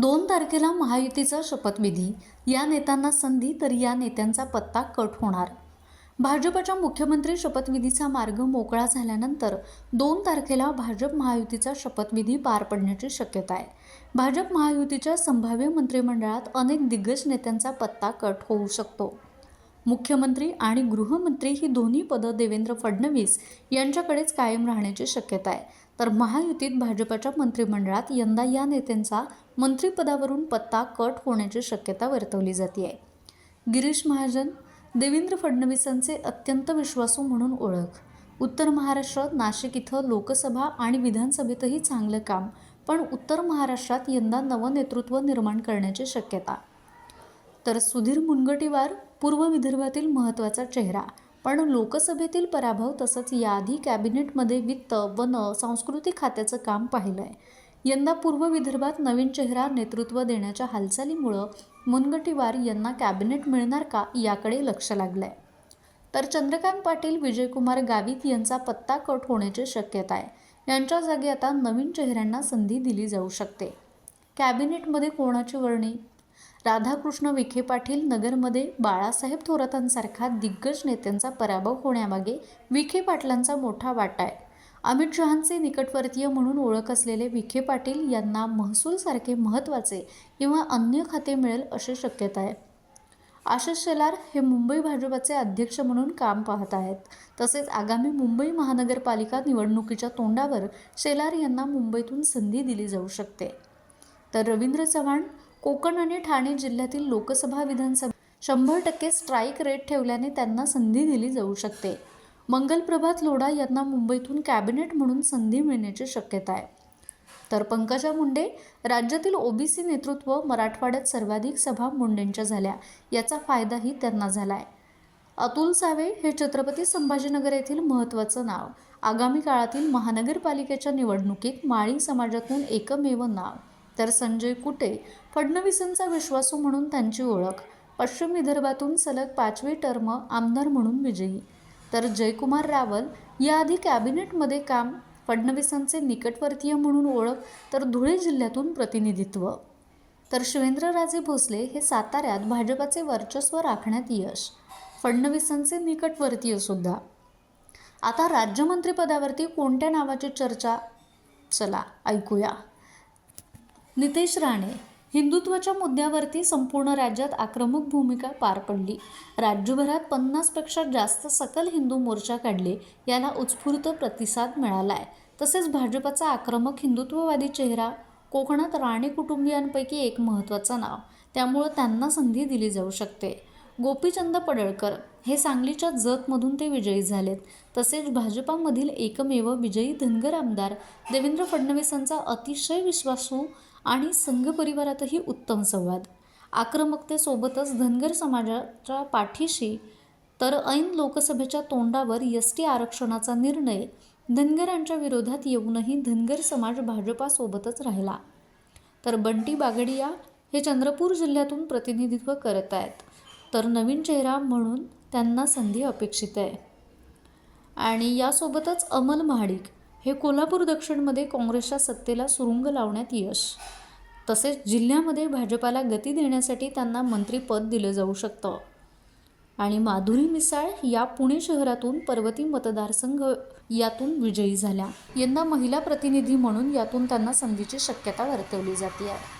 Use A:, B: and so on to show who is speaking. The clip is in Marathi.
A: दोन तारखेला महायुतीचा शपथविधी. या नेत्यांना संधी तर या नेत्यांचा पत्ता कट होणार. भाजपच्या मुख्यमंत्री शपथविधीचा मार्ग मोकळा झाल्यानंतर दोन तारखेला भाजप महायुतीचा शपथविधी पार पडण्याची शक्यता आहे. भाजप महायुतीच्या संभाव्य मंत्रिमंडळात अनेक दिग्गज नेत्यांचा पत्ता कट होऊ शकतो. मुख्यमंत्री आणि गृहमंत्री ही दोन्ही पदं देवेंद्र फडणवीस यांच्याकडेच कायम राहण्याची शक्यता आहे. तर महायुतीत भाजपच्या मंत्रिमंडळात यंदा या नेत्यांचा मंत्रिपदावरून पत्ता कट होण्याची शक्यता वर्तवली जाते आहे गिरीश महाजन देवेंद्र फडणवीसांचे अत्यंत विश्वासू म्हणून ओळख उत्तर महाराष्ट्रात नाशिक इथं लोकसभा आणि विधानसभेतही चांगलं काम पण उत्तर महाराष्ट्रात यंदा नवं नेतृत्व निर्माण करण्याची शक्यता. तर सुधीर मुनगटीवार पूर्व विदर्भातील महत्त्वाचा चेहरा पण लोकसभेतील पराभव तसंच याआधी कॅबिनेटमध्ये वित्त वन सांस्कृतिक खात्याचं काम पाहिलं आहे यंदा पूर्व विदर्भात नवीन चेहरा नेतृत्व देण्याच्या हालचालीमुळं मुनगटीवार यांना कॅबिनेट मिळणार का याकडे लक्ष लागलं आहे तर चंद्रकांत पाटील विजयकुमार गावित यांचा पत्ता कट होण्याची शक्यता आहे. यांच्या जागी आता नवीन चेहऱ्यांना संधी दिली जाऊ शकते. कॅबिनेटमध्ये कोणाची वर्णी? राधाकृष्ण विखे पाटील नगरमध्ये बाळासाहेब थोरातांसारख्या दिग्गज नेत्यांचा पराभव होण्यामागे विखे पाटलांचा मोठा वाटा आहे. अमित शहांचे निकटवर्तीय म्हणून ओळख असलेले विखे पाटील यांना महसूलसारखे महत्त्वाचे किंवा अन्य खाते मिळेल अशी शक्यता आहे. आशिष शेलार हे मुंबई भाजपचे अध्यक्ष म्हणून काम पाहत आहेत. तसेच आगामी मुंबई महानगरपालिका निवडणुकीच्या तोंडावर शेलार यांना मुंबईतून संधी दिली जाऊ शकते. तर रवींद्र चव्हाण कोकण आणि ठाणे जिल्ह्यातील लोकसभा विधानसभा शंभर टक्के स्ट्राईक रेट ठेवल्याने त्यांना संधी दिली जाऊ शकते. मंगलप्रभात लोढा यांना मुंबईतून कॅबिनेट म्हणून संधी मिळण्याची शक्यता आहे. तर पंकजा मुंडे राज्यातील ओबीसी नेतृत्व मराठवाड्यात सर्वाधिक सभा मुंडेंच्या झाल्या याचा फायदाही त्यांना झाला आहे अतुल सावे हे छत्रपती संभाजीनगर येथील महत्त्वाचं नाव. आगामी काळातील महानगरपालिकेच्या निवडणुकीत माळी समाजातून एकमेव नाव. तर संजय कुटे फडणवीसांचा विश्वासू म्हणून त्यांची ओळख पश्चिम विदर्भातून सलग पाचवी टर्म आमदार म्हणून विजयी. तर जयकुमार रावल याआधी कॅबिनेटमध्ये काम फडणवीसांचे निकटवर्तीय म्हणून ओळख तर धुळे जिल्ह्यातून प्रतिनिधित्व. तर शिवेंद्रराजे भोसले हे साताऱ्यात भाजपाचे वर्चस्व राखण्यात यश फडणवीसांचे निकटवर्तीय सुद्धा. आता राज्यमंत्रीपदावरती कोणत्या नावाची चर्चा? चला ऐकूया. नितेश राणे हिंदुत्वाच्या मुद्द्यावरती संपूर्ण राज्यात आक्रमक भूमिका पार पडली. राज्यभरात पन्नासपेक्षा जास्त सकल हिंदू मोर्चा काढले याला उत्स्फूर्त प्रतिसाद मिळाला आहे तसेच भाजपाचा आक्रमक हिंदुत्ववादी चेहरा कोकणात राणे कुटुंबियांपैकी एक महत्त्वाचं नाव त्यामुळं त्यांना संधी दिली जाऊ शकते. गोपीचंद पडळकर हे सांगलीच्या जतमधून ते विजयी झालेत. तसेच भाजपामधील एकमेव विजयी धनगर आमदार देवेंद्र फडणवीसांचा अतिशय विश्वासू आणि संघ परिवारातही उत्तम संवाद. आक्रमकतेसोबतच धनगर समाजाच्या पाठीशी तर ऐन लोकसभेच्या तोंडावर एस टी आरक्षणाचा निर्णय धनगरांच्या विरोधात येऊनही धनगर समाज भाजपासोबतच राहिला. तर बंटी बागडिया हे चंद्रपूर जिल्ह्यातून प्रतिनिधित्व करत आहेत. तर नवीन चेहरा म्हणून त्यांना संधी अपेक्षित आहे. आणि यासोबतच अमल महाडिक हे कोल्हापूर दक्षिणमध्ये काँग्रेसच्या सत्तेला सुरुंग लावण्यात यश. तसेच जिल्ह्यामध्ये भाजपाला गती देण्यासाठी त्यांना मंत्रीपद दिलं जाऊ शकतं. आणि माधुरी मिसाळ या पुणे शहरातून पर्वती मतदारसंघ यातून विजयी झाल्या. यंदा महिला प्रतिनिधी म्हणून यातून त्यांना संधीची शक्यता वर्तवली जाते आहे